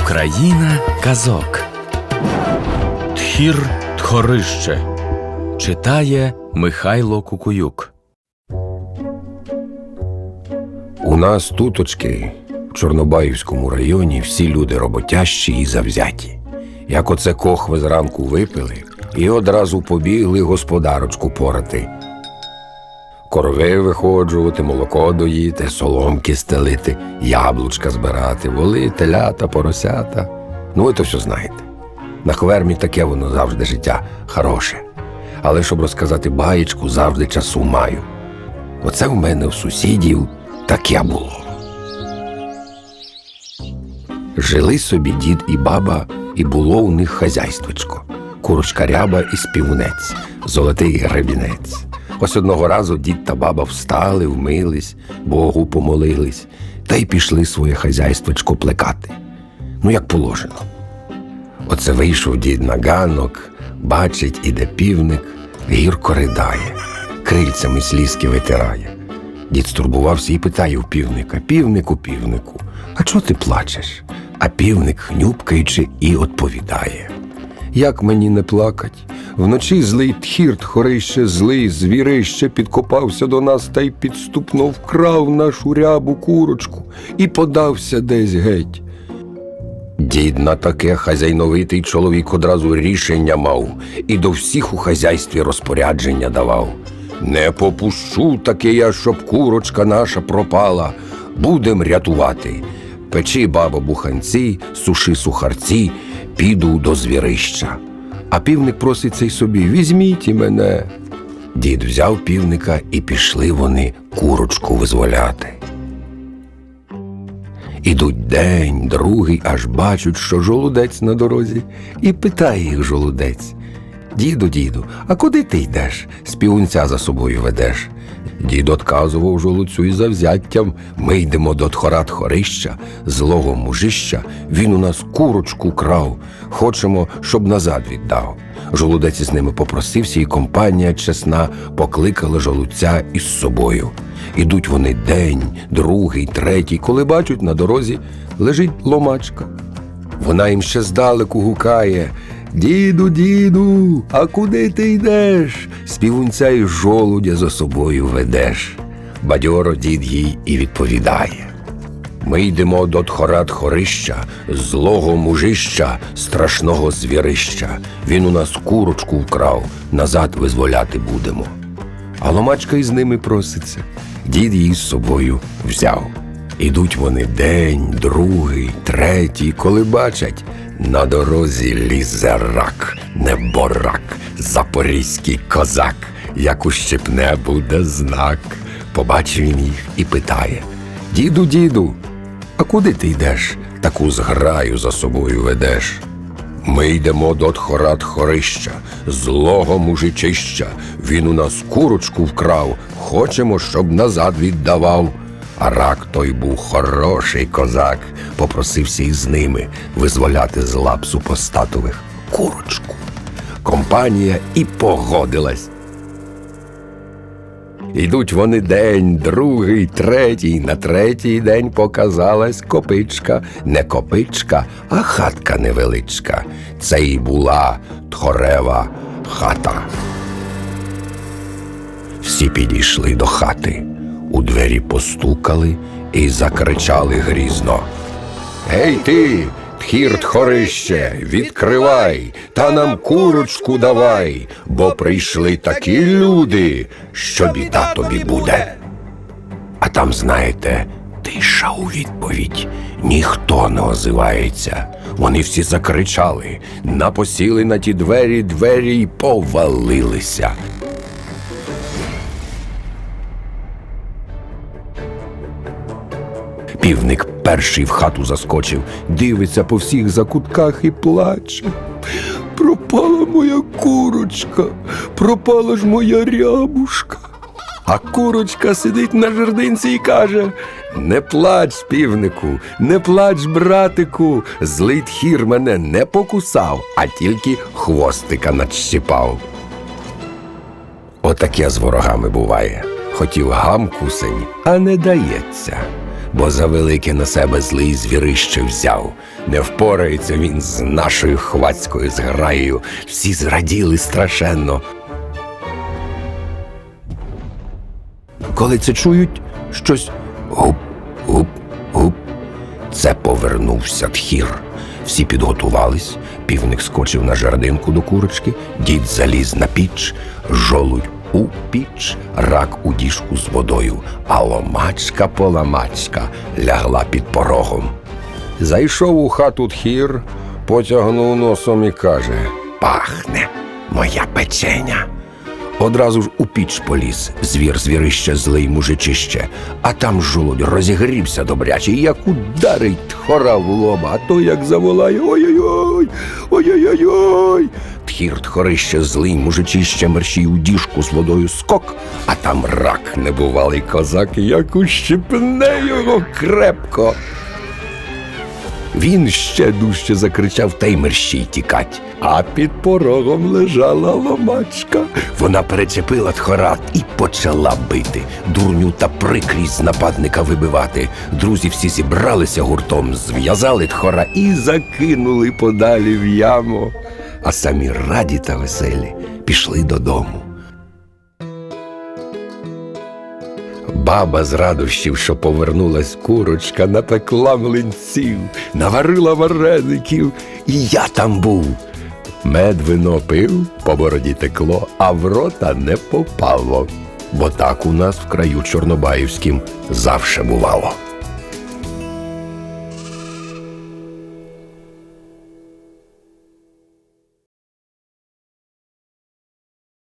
Україна казок. Тхір Тхорище. Читає Михайло Кукуюк. У нас туточки, в Чорнобаївському районі, всі люди роботящі і завзяті. Як оце кохви зранку випили і одразу побігли господарочку порати. Корови виходжувати, молоко доїти, соломки стелити, яблучка збирати, воли, телята, поросята. Ну, ви то все знаєте. На хвермі таке воно завжди життя хороше. Але щоб розказати баєчку, завжди часу маю. Оце в мене в сусідів таке було. Жили собі дід і баба, і було у них хазяйствочко, курочка ряба і співунець, золотий гребінець. Ось одного разу дід та баба встали, вмились, Богу помолились, та й пішли своє хазяйствочко плекати. Ну, як положено. Оце вийшов дід на ганок, бачить, іде півник, гірко ридає, крильцями слізки витирає. Дід стурбувався і питає у півника: Півнику, півнику, а чого ти плачеш? А півник, хнюпкаючи, і відповідає: Як мені не плакать? Вночі злий тхірт хорище, злий звірище підкопався до нас та й підступно вкрав нашу рябу курочку і подався десь геть. Дід на таке хазяйновитий чоловік одразу рішення мав і до всіх у хазяйстві розпорядження давав. Не попущу таке я, щоб курочка наша пропала. Будем рятувати. Печи, бабо, буханці, суши сухарці, піду до звірища. А півник проситься й собі візьміть і мене. Дід взяв півника і пішли вони курочку визволяти. Ідуть день, другий, аж бачать, що жолудець на дорозі, і питає їх жолудець. Діду, діду, а куди ти йдеш? Співунця за собою ведеш. Дід отказував жолуцю і завзяттям. Ми йдемо до тхорат хорища, злого мужища. Він у нас курочку крав. Хочемо, щоб назад віддав. Жолудець із ними попросився, і компанія чесна покликала жолуця із собою. Ідуть вони день, другий, третій, коли бачать на дорозі лежить ломачка. Вона їм ще здалеку гукає. Діду, діду, а куди ти йдеш? Співунця і жолудя за собою ведеш. Бадьоро дід їй і відповідає. Ми йдемо до тхорат хорища, злого мужища, страшного звірища. Він у нас курочку вкрав, назад визволяти будемо. А ломачка із ними проситься. Дід її з собою взяв. Ідуть вони день, другий, третій, коли бачать, на дорозі лізе рак, неборак, запорізький козак, як ущипне буде знак. Побачив він їх і питає: Діду, діду, а куди ти йдеш? Таку зграю за собою ведеш. Ми йдемо до тхорат хорища, злого мужичища. Він у нас курочку вкрав, хочемо, щоб назад віддавав. А рак той був хороший козак, попросився із ними визволяти з лап супостатових курочку. Компанія і погодилась. Ідуть вони день, другий, третій. На третій день показалась копичка, не копичка, а хатка невеличка. Це й була тхорева хата. Всі підійшли до хати, у двері постукали і закричали грізно. Гей ти, тхірт хорище, відкривай, та нам курочку давай, бо прийшли такі люди, що біда тобі буде. А там, знаєте, тиша у відповідь, ніхто не озивається. Вони всі закричали, напосіли на ті двері, двері й повалилися. Півник перший в хату заскочив, дивиться по всіх закутках і плаче. Пропала моя курочка, пропала ж моя рябушка. А курочка сидить на жердинці і каже: Не плач, півнику, не плач, братику, злий тхір мене не покусав, а тільки хвостика надщипав. Отаке з ворогами буває. Хотів гам кусень, а не дається. Бо за велике на себе злий звірище взяв. Не впорається він з нашою хвацькою зграєю. Всі зраділи страшенно. Коли це чують, щось гуп, гуп, гуп. Це повернувся тхір. Всі підготувались, півник скочив на жердинку до курочки, дід заліз на піч, жолудь у піч, рак у діжку з водою, а ломачка поламачка лягла під порогом. Зайшов у хату тхір, потягнув носом і каже: Пахне моя печеня. Одразу ж у піч поліз, звір звірище злий мужичище, а там жолудь розігрівся добряче, як ударить тхора в лоба, а то як заволає ой-ой-ой, ой-ой-ой. Тхір тхорище злий мужичище мерщій у діжку з водою скок, а там рак небувалий козак, як ущипне його крепко. Він ще дужче закричав та й мерщій тікать. А під порогом лежала ломачка. Вона перечепила тхора і почала бити, дурню та прикрість нападника вибивати. Друзі всі зібралися гуртом, зв'язали тхора і закинули подалі в яму. А самі раді та веселі пішли додому. Баба з радощів, що повернулась курочка, напекла млинців, наварила вареників, і я там був. Мед вино пив, по бороді текло, а в рота не попало. Бо так у нас в краю Чорнобаївським завше бувало.